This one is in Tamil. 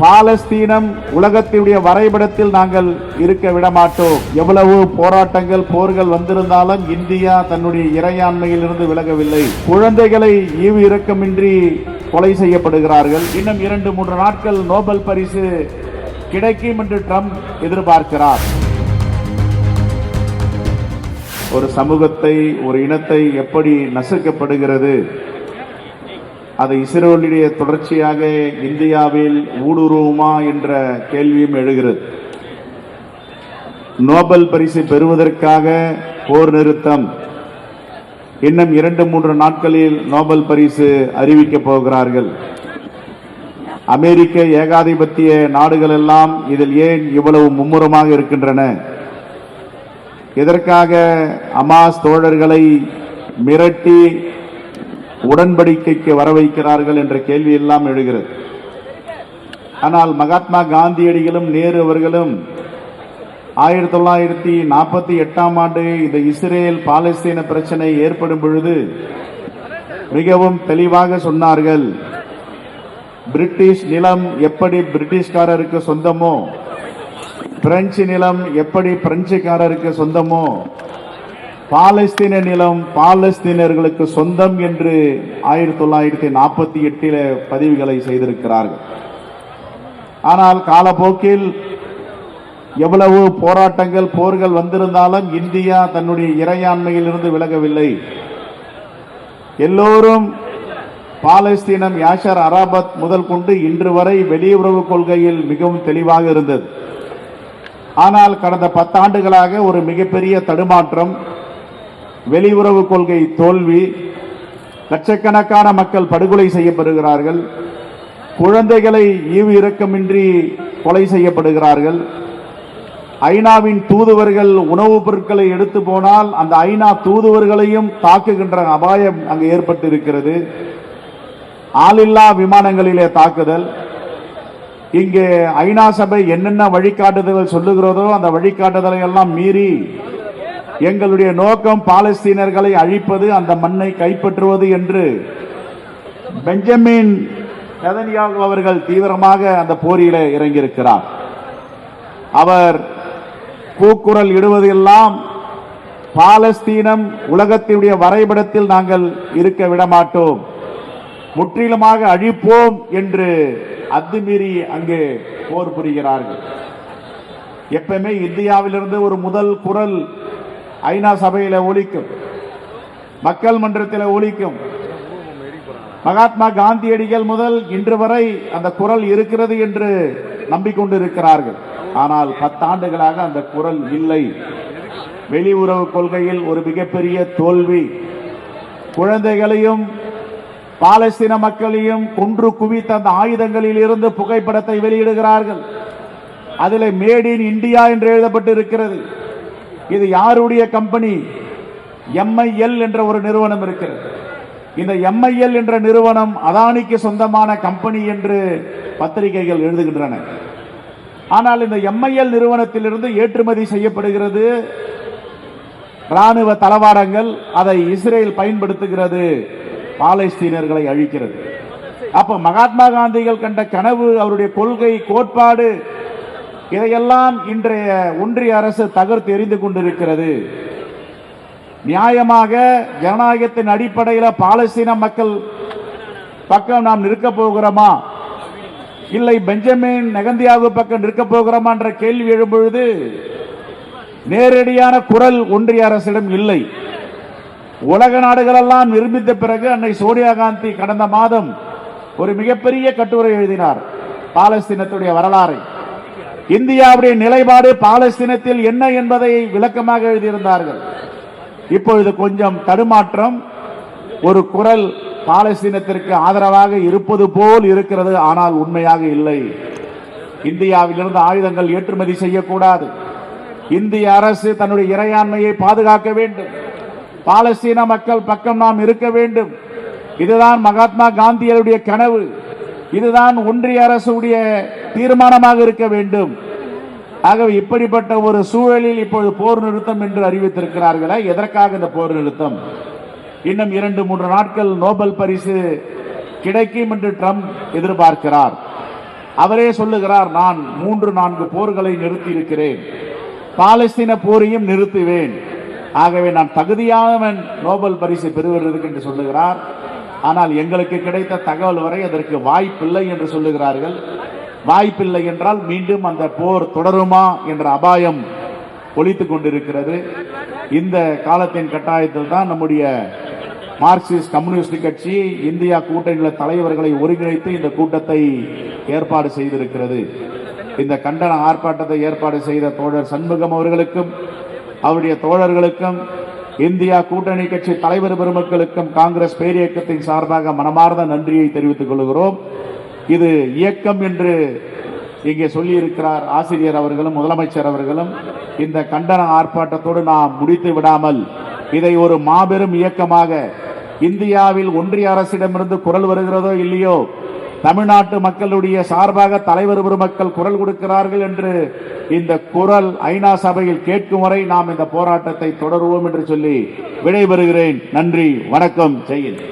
பாலஸ்தீனம் உலகத்தினுடைய வரைபடத்தில் நாங்கள் இருக்க விடமாட்டோம். எவ்வளவு போராட்டங்கள் போர்கள் வந்திருந்தாலும் இந்தியா தன்னுடைய இறையாண்மையில் இருந்து விலகவில்லை. குழந்தைகளை ஈவு இரக்கமின்றி கொலை செய்யப்படுகிறார்கள். இன்னும் இரண்டு மூன்று நாட்கள் நோபல் பரிசு கிடைக்கும் என்று ட்ரம்ப் எதிர்பார்க்கிறார். ஒரு சமூகத்தை ஒரு இனத்தை எப்படி நசுக்கப்படுகிறது? அது இஸ்ரோலுடைய தொடர்ச்சியாக இந்தியாவில் ஊடுருவுமா என்ற கேள்வியும் எழுகிறது. நோபல் பரிசு பெறுவதற்காக போர் நிறுத்தம். இன்னும் இரண்டு மூன்று நாட்களில் நோபல் பரிசு அறிவிக்கப் போகிறார்கள். அமெரிக்க ஏகாதிபத்திய நாடுகள் எல்லாம் இதில் ஏன் இவ்வளவு மும்முரமாக இருக்கின்றன? இதற்காக அமாஸ் தோழர்களை மிரட்டி உடன்படிக்கைக்கு வர வைக்கிறார்கள் என்ற கேள்வி எல்லாம் எழுகிறது. ஆனால் மகாத்மா காந்தியடிகளும் நேரு அவர்களும் ஆயிரத்தி தொள்ளாயிரத்தி நாற்பத்தி எட்டாம் ஆண்டு இந்த இஸ்ரேல் பாலஸ்தீன பிரச்சனை ஏற்படும் பொழுது மிகவும் தெளிவாக சொன்னார்கள் பிரிட்டிஷ் நிலம் எப்படி பிரிட்டிஷ்காரருக்கு சொந்தமோ பிரெஞ்சு நிலம் எப்படி பிரெஞ்சுக்காரருக்கு சொந்தமோ பாலஸ்தீன நிலம் பாலஸ்தீனர்களுக்கு சொந்தம் என்று ஆயிரத்தி தொள்ளாயிரத்தி நாற்பத்தி எட்டில் பதிவுகளை செய்திருக்கிறார்கள். ஆனால் காலப்போக்கில் எவ்வளவு போராட்டங்கள் போர்கள் வந்திருந்தாலும் இந்தியா தன்னுடைய இறையாண்மையிலிருந்து விலகவில்லை. எல்லோரும் பாலஸ்தீனம் யாஷர் அராபத் முதல் கொண்டு இன்று வரை வெளியுறவு கொள்கையில் மிகவும் தெளிவாக இருந்தது. ஆனால் கடந்த பத்தாண்டுகளாக ஒரு மிகப்பெரிய தடுமாற்றம் வெளியுறவு கொள்கை தோல்வி லட்சக்கணக்கான மக்கள் படுகொலை செய்யப்படுகிறார்கள் குழந்தைகளை ஈவு இரக்கமின்றி கொலை செய்யப்படுகிறார்கள். ஐநாவின் தூதுவர்கள் உணவுப் பொருட்களை எடுத்து போனால் அந்த ஐநா தூதுவர்களையும் தாக்குகின்ற அபாயம் அங்கு ஏற்பட்டு இருக்கிறது ஆளில்லா விமானங்களிலே தாக்குதல். இங்கே ஐநா சபை என்னென்ன வழிகாட்டுதல்கள் சொல்லுகிறதோ அந்த வழிகாட்டுதலை எல்லாம் மீறி எங்களுடைய நோக்கம் பாலஸ்தீனர்களை அழிப்பது அந்த மண்ணை கைப்பற்றுவது என்று. பெஞ்சமின் நெதன்யாகு அவர்கள் தீவிரமாக அந்த போரியில இறங்கியிருக்கிறார். அவர் கூக்குரல் இடுவது எல்லாம் பாலஸ்தீனம் உலகத்தினுடைய வரைபடத்தில் நாங்கள் இருக்க விடமாட்டோம். முற்றிலுமாக அழிப்போம் என்று அத்துமீறி அங்கே போர் புரிகிறார்கள். எப்பவுமே இந்தியாவிலிருந்து ஒரு முதல் குரல் ஐநா சபையில் ஒழிக்கும் மக்கள் மன்றத்தில் ஒழிக்கும் மகாத்மா காந்தியடிகள் முதல் இன்று வரை அந்த குரல் இருக்கிறது என்று நம்பிக்கொண்டிருக்கிறார்கள். ஆனால் பத்தாண்டுகளாக அந்த குரல் இல்லை. வெளியுறவு கொள்கையில் ஒரு மிகப்பெரிய தோல்வி. குழந்தைகளையும் பாலஸ்தீன மக்களையும் கொன்று குவித்த அந்த ஆயுதங்களில் இருந்து புகைப்படத்தை வெளியிடுகிறார்கள். அதில் மேட் இன் இந்தியா என்று எழுதப்பட்டு இருக்கிறது இது யாருடைய கம்பெனி? எம்ஐஎல் என்ற ஒரு நிறுவனம் இருக்கிறது. இந்த எம்ஐஎல் என்ற நிறுவனம் அதானிக்கு சொந்தமான கம்பெனி என்று பத்திரிகைகள் எழுதுகின்றன. ஆனால் இந்த எம்ஐஎல் நிறுவனத்திலிருந்து ஏற்றுமதி செய்யப்படுகிறது. ராணுவ தளவாடங்கள் அதை இஸ்ரேல் பயன்படுத்துகிறது. பாலஸ்தீனர்களை அழிக்கிறது. அப்ப மகாத்மா காந்திகள் கண்ட கனவு அவருடைய கொள்கை கோட்பாடு இதையெல்லாம் இன்றைய ஒன்றிய அரசு தகர்த்து எரிந்து கொண்டிருக்கிறது. நியாயமாக ஜனநாயகத்தின் அடிப்படையில் பாலஸ்தீன மக்கள் பக்கம் நாம் நிற்க போகிறோமா? இல்லை பெஞ்சமின் நெகந்தியாவு பக்கம் நிற்க போகிறோமா என்ற கேள்வி எழும்பொழுது நேரடியான குரல் ஒன்றிய அரசிடம் இல்லை. உலக நாடுகளெல்லாம் நிரூபித்த பிறகு அன்னை சோனியா காந்தி கடந்த மாதம் ஒரு மிகப்பெரிய கட்டுரை எழுதினார் பாலஸ்தீனத்துடைய வரலாறை. இந்தியாவுடைய நிலைப்பாடு பாலஸ்தீனத்தில் என்ன என்பதை விளக்கமாக எழுதியிருந்தார்கள். இப்பொழுது கொஞ்சம் தடுமாற்றம் ஒரு குரல் பாலஸ்தீனத்திற்கு ஆதரவாக இருப்பது போல் இருக்கிறது ஆனால் உண்மையாக இல்லை. இந்தியாவிலிருந்து ஆயுதங்கள் ஏற்றுமதி செய்யக்கூடாது. இந்திய அரசு தன்னுடைய இறையாண்மையை பாதுகாக்க வேண்டும். பாலஸ்தீன மக்கள் பக்கம் நாம் இருக்க வேண்டும். இதுதான் மகாத்மா காந்தியருடைய கனவு. இதுதான் ஒன்றிய அரசுடைய தீர்மானமாக இருக்க வேண்டும். ஆகவே இப்படிப்பட்ட ஒரு சூழலில் இப்பொழுது போர் நிறுத்தம் என்று அறிவித்திருக்கிறார்களே எதற்காக இந்த போர் நிறுத்தம்? இன்னும் இரண்டு மூன்று நாட்கள் நோபல் பரிசு கிடைக்கும் என்று ட்ரம்ப் எதிர்பார்க்கிறார். அவரே சொல்லுகிறார் நான் மூன்று நான்கு போர்களை நிறுத்தி இருக்கிறேன் பாலஸ்தீன போரையும் நிறுத்துவேன். ஆகவே நான் தகுதியானவன் நோபல் பரிசு பெறுவதற்கு என்று சொல்லுகிறார். ஆனால் எங்களுக்கு கிடைத்த தகவல் வரை அதற்கு வாய்ப்பில்லை என்று சொல்லுகிறார்கள். வாய்ப்பில்லை என்றால் மீண்டும் அந்த போர் தொடருமா என்ற அபாயம் ஒலித்துக் கொண்டிருக்கிறது. இந்த காலத்தின் கட்டாயத்தில் தான் நம்முடைய மார்க்சிஸ்ட் கம்யூனிஸ்ட் கட்சி இந்தியா கூட்டணியில் தலைவர்களை ஒருங்கிணைத்து இந்த கூட்டத்தை ஏற்பாடு செய்திருக்கிறது. இந்த கண்டன ஆர்ப்பாட்டத்தை ஏற்பாடு செய்த தோழர் சண்முகம் அவர்களுக்கும் அவருடைய தோழர்களுக்கும் இந்தியா கூட்டணி கட்சி தலைவர் பெருமக்களுக்கும் காங்கிரஸ் பேரியக்கத்தின் சார்பாக மனமார்ந்த நன்றியை தெரிவித்துக் கொள்கிறோம். இது இயக்கம் என்று இங்கே சொல்லியிருக்கிறார் ஆசிரியர் அவர்களும் முதலமைச்சர் அவர்களும். இந்த கண்டன ஆர்ப்பாட்டத்தோடு நாம் முடித்து விடாமல் இதை ஒரு மாபெரும் இயக்கமாக இந்தியாவில் ஒன்றிய அரசிடமிருந்து குரல் வருகிறதோ இல்லையோ தமிழ்நாட்டு மக்களுடைய சார்பாக தலைவர் பெருமக்கள் குரல் கொடுக்கிறார்கள் என்று இந்த குரல் ஐநா சபையில் கேட்கும் வரை நாம் இந்த போராட்டத்தை தொடருவோம் என்று சொல்லி விடைபெறுகிறேன். நன்றி வணக்கம் செய்யுங்கள்